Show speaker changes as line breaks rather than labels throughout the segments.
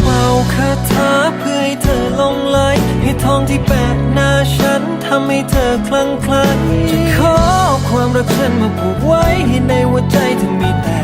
เป่าคาถาเพื่อให้เธอลงไหลให้ทองที่แปะหน้าฉันทำให้เธอคลั่งไคล้จะขอความรักฉันมาผูกไว้ให้ในหัวใจเธอมีแต่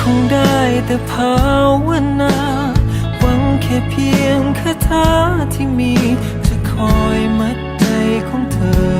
คงได้แต่ภาวนา หวังแค่เพียงคาถาที่มี จะคอยมัดใจของเธอ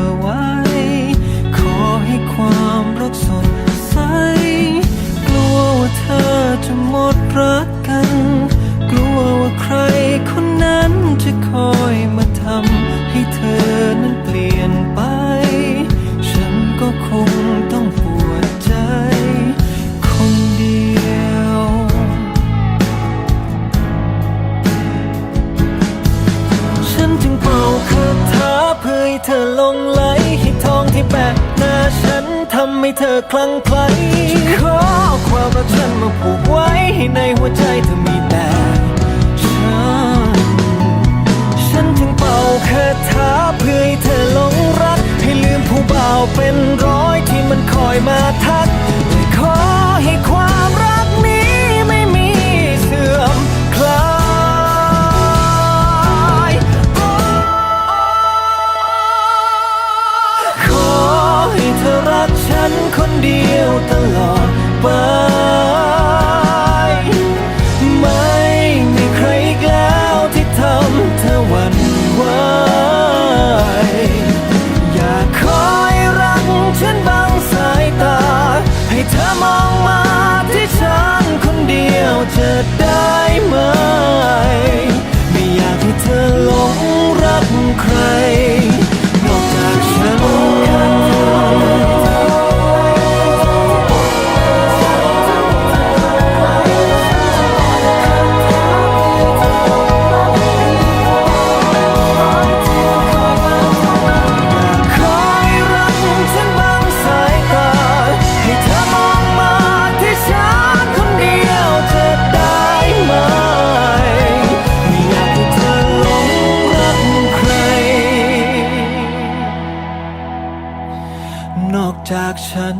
เพื่อให้เธอลงไหลให้ทองที่แปะหน้าฉันทำให้เธอคลั่งไคล้ขอความรักฉันมาผูกไว้ให้ในหัวใจเธอมีแต่ฉันฉันจึงเป่าคาถาเพื่อให้เธอหลงรัก ให้ลืมผู้บ่าวเป็นร้อยที่มันคอยมาทักขอให้ความ นอกจากฉัน